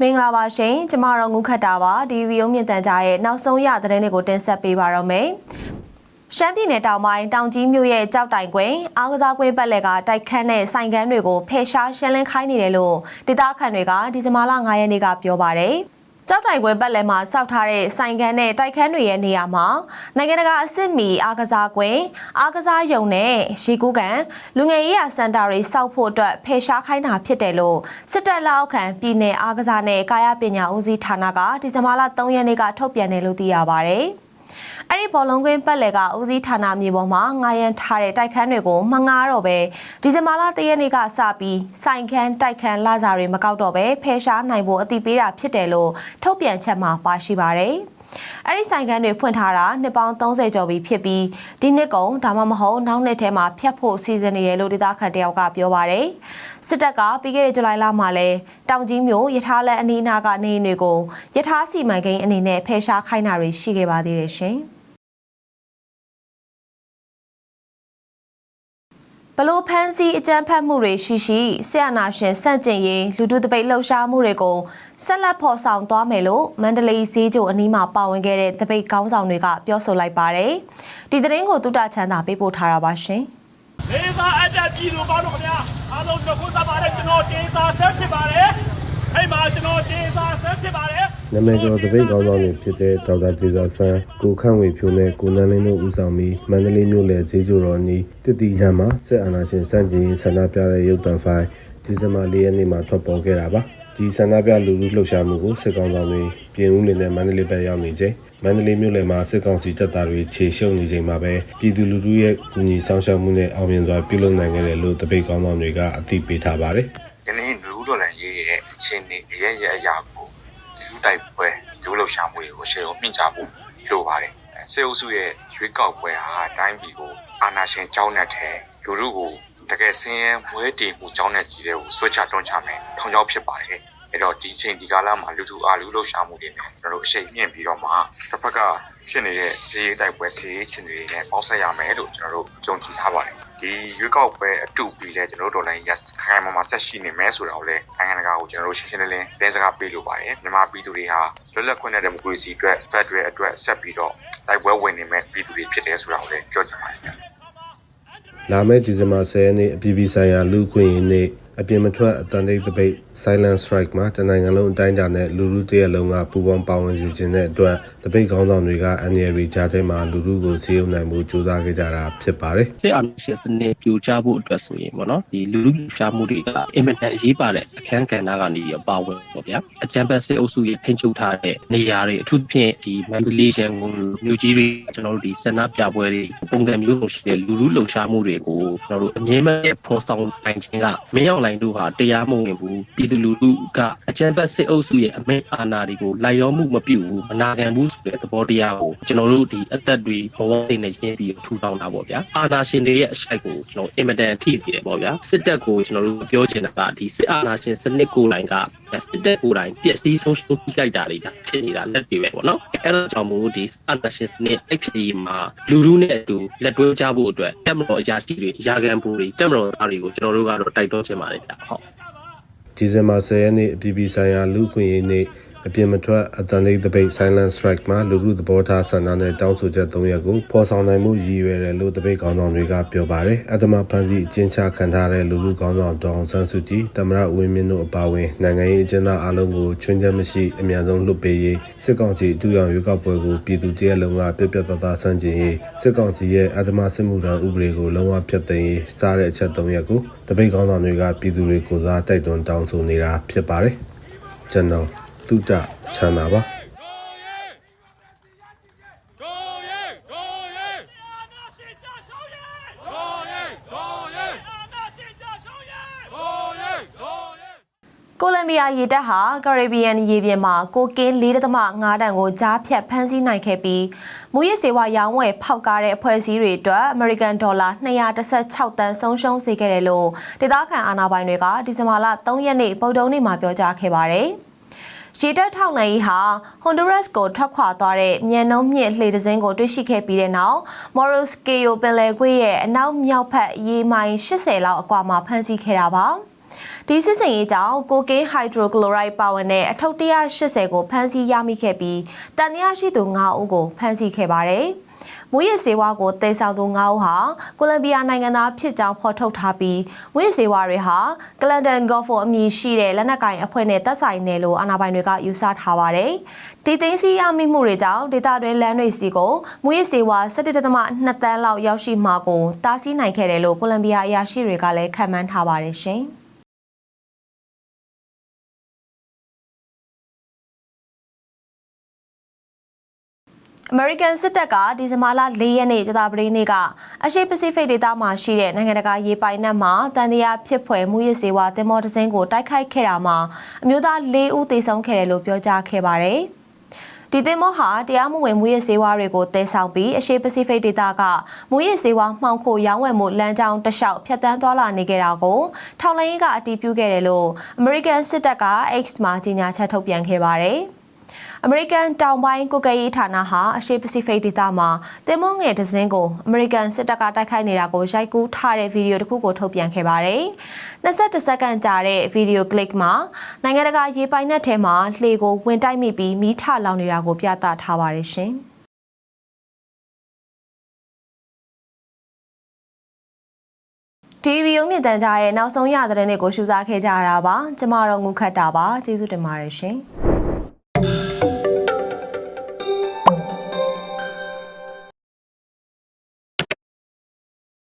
မင်္ဂလာပါရှင်ကျမတို့ငုခတ်တာပါဒီဗီဒီယိုမြင့်တန်ကြားရဲ့နောက်ဆုံးရသတင်းတွေကိုတင်ဆက်ပေးပါရမယ်ရှမ်းပြည်နယ်တောင်ပိုင်းတောင်ကြီးမြို့ရဲ့ကြောက်တိုင်ကွင်းအားကစားကွင်းပတ်လည်ကတိုက်ခတ်တဲ့ဆိုင်ကန်းတွေကိုဖယ်ရှားရှင်းလင်းခိုင်းနေတယ်လို့ဒေသခံတွေကဒီဇင်ဘာလ9ရက်နေ့ကပြောပါတယ် ကြောက်တိုင်ကွင်းပတ်လည်မှာစောက်ထားတဲ့ဆိုင်ကန်းနဲ့တိုက်ခန်းတွေရဲ့နေရာမှာနိုင်ငံတကာအစ်စ်မီအားကစားကွင်းအားကစားရုံနဲ့ရေကူးကန်လူငယ်ရေးရာစင်တာတွေစောက်ဖို့အတွက်ဖယ်ရှားခိုင်းတာဖြစ်တယ်လို့စစ်တပ်လက်အောက်ခံပြည်내အားကစားနဲ့ကာယပညာဦးစီးဌာနကဒီဇင်ဘာလ3ရက်နေ့ကထုတ်ပြန်တယ်လို့သိရပါဗျ။ အဲ့ဒီဘောလုံးကွင်းပတ်လည်ကဦးစီးဌာနမြေပေါ်မှာငာရန်ထားတဲ့တိုက်ခန်းတွေကိုမငားတော့ပဲဒီဇင်ဘာလ3ရက်နေ့ကစပြီးစိုင်ခန်းတိုက်ခန်းလာစာတွေမကောက်တော့ပဲဖယ်ရှားနိုင်ဖို့အတိပေးတာဖြစ်တယ်လို့ထုတ်ပြန်ချက်မှာပါရှိပါတယ်။အဲ့ဒီဆိုင်ခန်းတွေဖွင့်ထားတာနှစ်ပေါင်း30ကျော်ပြီဖြစ်ပြီးဒီနှစ်ကုန်ဒါမှမဟုတ်နောက်နှစ်ထဲမှာဖျက်ဖို့စီစဉ်နေတယ်လို့ဒေသခံတယောက်ကပြောပါတယ်။စစ်တပ်ကပြီးခဲ့တဲ့ဇူလိုင်လမှာလဲတောင်ကြီးမြို့ရထားလက်အနီးအနားကနေအိမ်တွေကိုရထားစီမံကိန်းအနေနဲ့ဖယ်ရှားခိုင်းတာတွေရှိခဲ့ပါသေးတယ်ရှင်။ ဘလို့ဖမ်းဆီးအကြမ်းဖက်မှုတွေရှိရှိဆရာနာရှင်စန့်ကျင်ရေးလူထုတပိတ်လှုပ်ရှားမှုတွေကိုဆက်လက်ဖော်ဆောင်သွားမယ်လို့မန္တလေးဈေးကျိုအနီးမှာပါဝင်ခဲ့တဲ့တပိတ်ကောင်းဆောင်တွေကပြောဆိုလိုက်ပါတယ်။ဒီသတင်းကိုတုတချမ်းသာပေးပို့ထားတာပါရှင်။လေးစားအပ်တဲ့ပြည်သူပေါင်းတို့ခင်ဗျာအားလုံးတို့ကိုသပါတယ်ကျွန်တော်တင်စာဆက်ဖြစ်ပါတယ် အဲ့မှာကျွန်တော်တင်စာဆက်ဖြစ်ပါတယ်နာမည်ကျော်သပိတ်ကောင်းဆောင်တွေဖြစ်တဲ့ဒေါက်တာဒေဇာဆန်းကိုခန့်ဝေဖြိုးနဲ့ကိုနန်းလင်းတို့ဦးဆောင်ပြီးမန္တလေးမြို့နယ်ဈေးကျိုတော်နီးတတိယမှာစစ်အာဏာရှင်စန့်ကျင်ရေးဆန္ဒပြတဲ့ရုပ်သံဖိုင်ဒီဇင်ဘာ၄ရက်နေ့မှာထွက်ပေါ်ခဲ့တာပါဒီဆန္ဒပြလူလူလှုပ်ရှားမှုကိုစစ်ကောင်ဆောင်တွေပြင်ဦးနေနဲ့မန္တလေးဘက်ရောက်နေချိန်မန္တလေးမြို့လယ်မှာစစ်ကောင်စီတပ်သားတွေခြေရှုပ်နေချိန်မှာပဲပြည်သူလူထုရဲ့ကူညီဆောင်ရှောက်မှုနဲ့အောင်မြင်စွာပြုလုပ်နိုင်ခဲ့တယ်လို့တပိတ်ကောင်းဆောင်တွေကအသိပေးထားပါတယ်ယနေ့လူဦးတော်လန်ရေးရဲ့ အခြေအနေအရဲ့ရဲ့အရာကိုလူတိုက်ပွဲလူလှုပ်ရှားမှုတွေကိုရှေ့ကိုမြင့်ချဖို့လိုပါတယ်စေအုပ်စုရဲ့ရွေးကောက်ပွဲဟာတိုင်းပြည်ကိုအာဏာရှင်ကြောင်းနဲ့ထဲလူထုကိုတကယ်ဆင်းရဲမွဲတေမှုကြောင်းနဲ့ကြီးတဲ့ကိုဆွဲချတွန်းချမယ်ထောင်ချောက်ဖြစ်ပါတယ်အဲ့တော့ဒီချိန်ဒီကာလမှာလူထုအားလူလှုပ်ရှားမှုတွေနဲ့ကျွန်တော်တို့အရှိန်မြင့်ပြီးတော့မှတစ်ဖက်ကဖြစ်နေတဲ့စီးရေးတိုက်ပွဲစီးရေးချင်းတွေနဲ့ပေါင်းဆက်ရမယ်လို့ကျွန်တော်တို့ယုံကြည်ထားပါတယ် ဒီရွေးကောက်ပွဲအတူပြီးလဲကျွန်တော်တို့ဒေါ်လာရစ်ခိုင်ခိုင်မာမာဆက်ရှိနေမယ်ဆိုတာကိုလည်းနိုင်ငံတကာကိုကျွန်တော်တို့ရှင်းရှင်းလင်းလင်းတင်းစကားပေးလိုပါတယ်မြန်မာပြည်သူတွေဟာလွတ်လပ်ခွင့်နဲ့ဒီမိုကရေစီအတွက်ဖက်ဒရယ်အတွက်ဆက်ပြီးတော့တိုက်ပွဲဝင်နေမဲ့ပြည်သူတွေဖြစ်တယ်ဆိုတာကိုလည်းပြောချင်ပါတယ်ခင်ဗျလာမယ့်ဒီဇင်ဘာ10ရက်နေ့အပြည်ပြည်ဆိုင်ရာလူ့အခွင့်အရေးနေ့ အပြင်မထွက်အတန်တိတ်တပိတ် Silent Strike မှာတနိုင်ငံလုံးအတိုင်းအတာနဲ့လူလူတရက်လုံးကပူးပေါင်းပါဝင်စီခြင်းတဲ့အတွက်တပိတ်ခေါင်းဆောင်တွေကအန်ရီရီကြားထဲမှာလူလူကိုစီးရုံနိုင်မှုကြိုးစားခဲ့ကြတာဖြစ်ပါတယ်စစ်အာဏာရှင်စနစ်ပြိုကျဖို့အတွက်ဆိုရင်ပေါ့နော်ဒီလူလူရှားမှုတွေကအင်မတန်အရေးပါတဲ့အခန်းကဏ္ဍကနေပြီးတော့ပါဝင်ပေါ့ဗျာအကြံဖက်စစ်အုပ်စုရဲ့ထိန်းချုပ်ထားတဲ့နေရာတွေအထူးသဖြင့်ဒီမန်ပလီရှန်ကိုမြို့ကြီးတွေကျွန်တော်တို့ဒီဆန္ဒပြပွဲတွေပုံစံမျိုးစုံရှိတဲ့လူလူလှုပ်ရှားမှုတွေကိုကျွန်တော်တို့အမြဲတမ်းဖော်ဆောင်နိုင်ခြင်းကမင်းအောင်လိုင်တို့ဟာတရားမဝင်ဘူးပြည်သူလူထုကအကြံဖက်စစ်အုပ်စုရဲ့အမိန့်အာဏာတွေကိုလိုက်ရောမှုမပြုဘူးမနာခံဘူးဆိုတဲ့သဘောတရားကိုကျွန်တော်တို့ဒီအသက်တွေဘဝတွေနဲ့ရှင်းပြီးထူထောင်တာပေါ့ဗျာအာဏာရှင်တွေရဲ့အရှိုက်ကိုကျွန်တော်အင်မတန်ထိစီတယ်ပေါ့ဗျာစစ်တပ်ကိုကျွန်တော်တို့ပြောချင်တာကဒီစစ်အာဏာရှင်စနစ်ကိုယ်တိုင်ကစစ်တပ်ကိုယ်တိုင်ပျက်စီးဆုံးရှုံးထိခိုက်တာတွေဒါဖြစ်နေတာလက်တွေပဲပေါ့နော်အဲဒါကြောင့်မို့ဒီအာဏာရှင်စနစ်တိုက်ဖြစ်ရေးမှာလူလူနဲ့အတူလက်တွဲကြဖို့အတွက်တက်မတော်အရာရှိတွေအရာခံဖို့တွေတက်မတော်သားတွေကိုကျွန်တော်တို့ကတော့တိုက်တွန်းချင်ပါတယ်ဗျာဟုတ်ဒီဇင်ဘာ10ရက်နေ့အပြည်ပြည်ဆိုင်ရာလူ့အခွင့်အရေးနေ့ အပြင်မထွက်အတန်တိတ်တပိတ် Silent Strike မှာလူလူသဘောထားဆန္ဒနဲ့တောင်းဆိုချက်၃ရက်ကိုဖော်ဆောင်နိုင်မှုရည်ရွယ်တယ်လို့တပိတ်ကောင်းဆောင်တွေကပြောပါတယ်။အတ္တမဖန်စီအကျဉ်းချခံထားတဲ့လူလူကောင်းဆောင်ဒေါအောင်ဆန်းစုကြည်တမရဝင်းမြင့်တို့အပါအဝင်နိုင်ငံရေးအကျဉ်းသားအလုံးကိုချွင်းချက်မရှိအမြန်ဆုံးလွတ်ပေးရေးစစ်ကောင်စီအထူးရောင်ရွေးကောက်ပွဲကိုပြည်သူတရက်လုံးကပြက်ပြက်သားသားဆန့်ကျင်ရေးစစ်ကောင်စီရဲ့အတ္တမစစ်မှုထမ်းဥပဒေကိုလုံးဝဖျက်သိမ်းရေးစားတဲ့အချက်၃ရက်ကိုတပိတ်ကောင်းဆောင်တွေကပြည်သူတွေကိုစားတိုက်တွန်းတောင်းဆိုနေတာဖြစ်ပါတယ်။ကျွန်တော် တုဒ္ဒချမ်းသာပါအာနာရှင်ကြဆုံးရဲ့အာနာရှင်ကြဆုံးရဲ့ကိုလံဘီယာရေတပ်ဟာကာရစ်ဘီယန်ရေပြင်မှာကိုကင်း၄ .5 တန်ကိုကြားဖြတ်ဖမ်းဆီးနိုင်ခဲ့ပြီးမူရစ်စေဝါရောင်းဝယ်ဖောက်ကားတဲ့အဖွဲ့အစည်းတွေအတွက်အမေရိကန်ဒေါ်လာ216တန်ဆုံးရှုံးစေခဲ့တယ်လို့ဒေသခံအာဏာပိုင်တွေကဒီဇင်ဘာလ3ရက်နေ့ပုဒ်တုံးနေ့မှာပြောကြားခဲ့ပါတယ်။ ရေတပ်ထောက်လှမ်းရေးဟာဟွန်ဒူရက်စ်ကိုထွက်ခွာသွားတဲ့မြန်နှုံးမြင့်လှေတစ်စင်းကိုတွေ့ရှိခဲ့ပြီးတဲ့နောက်မော်ရိုစကေယိုပင်လယ်ကွေ့ရဲ့အနောက်မြောက်ဘက်ရေမိုင်80လောက်အကွာမှာဖမ်းဆီးခဲ့တာပါ။ဒီစစ်စင်ရေးကြောင့်ကိုကင်းဟိုက်ဒရိုကလိုရိုက်ပါဝင်တဲ့အထုပ်180ကိုဖမ်းဆီးရမိခဲ့ပြီးတန်တရားရှိသူ9ဦးကိုဖမ်းဆီးခဲ့ပါတယ်။ မွေးရစေဝါကိုတည်ဆောင်သူ9ဦးဟာကိုလံဘီယာနိုင်ငံသားဖြစ်ကြောင်းဖော်ထုတ်ထားပြီးမွေးရစေဝါတွေဟာကလန်ဒန်ဂေါ့ဖိုအမည်ရှိတဲ့လက်နက်ကင်အဖွဲ့နဲ့တပ်ဆိုင်တယ်လို့အာဏာပိုင်တွေကယူဆထားပါတယ်။ဒီသိန်းစီရမိမှုတွေကြောင့်ဒေသတွင်းလမ်းတွေစီကိုမွေးရစေဝါ17.2တန်းလောက်ရောက်ရှိမှာကိုတားဆီးနိုင်ခဲ့တယ်လို့ကိုလံဘီယာအရာရှိတွေကလည်းခန့်မှန်းထားပါတယ်ရှင်။ American စစ်တပ်ကဒီဇင်ဘာလ၄ရက်နေ့ကြာသပတေးနေ့ကအရှေ့ပစိဖိတ်ဒေသမှာရှိတဲ့နိုင်ငံတကာရေပိုင်နက်မှာတန်တရားဖြစ်ဖွယ်မှုရစေဝါတင်မော်တစင်းကိုတိုက်ခိုက်ခဲ့တာမှာအမျိုးသား၄ဦးသေဆုံးခဲ့တယ်လို့ပြောကြားခဲ့ပါတယ်။ဒီတင်မောဟာတရားမဝင်မူရစေဝါတွေကိုတည်ဆောင်ပြီးအရှေ့ပစိဖိတ်ဒေသကမူရစေဝါမှောင်ခိုရောင်းဝယ်မှုလမ်းကြောင်းတစ်လျှောက်ဖျက်ဆီးသွားလာနေကြတာကိုထောက်လိုင်းရေးကအတည်ပြုခဲ့တယ်လို့ American စစ်တပ်က X မှာကြေညာချက်ထုတ်ပြန်ခဲ့ပါတယ်။ အမေရိကန်တောင်ပိုင်းကုကဲရေးဌာနဟာအရှေ့ပစိဖိတ်ဒေသမှာတင်မုံငယ်တစ်စင်းကိုအမေရိကန်စစ်တပ်ကတိုက်ခိုက်နေတာကိုရိုက်ကူးထားတဲ့ဗီဒီယိုတစ်ခုကိုထုတ်ပြန်ခဲ့ပါတယ်။22စက္ကန့်ကြာတဲ့ဗီဒီယိုကလစ်မှာနိုင်ငံတကာရေပိုင်နက်ထဲမှာလှေကိုဝင်တိုက်မိပြီးမိထလောင်နေတာကိုပြသထားပါတယ်ရှင်။ဒီဗီဒီယိုမြင့်တန်ကြားရဲ့နောက်ဆုံးရသတင်းတွေကိုရှုစားခဲ့ကြရတာပါကျမတို့ငုခတ်တာပါကျေးဇူးတင်ပါတယ်ရှင်။ you.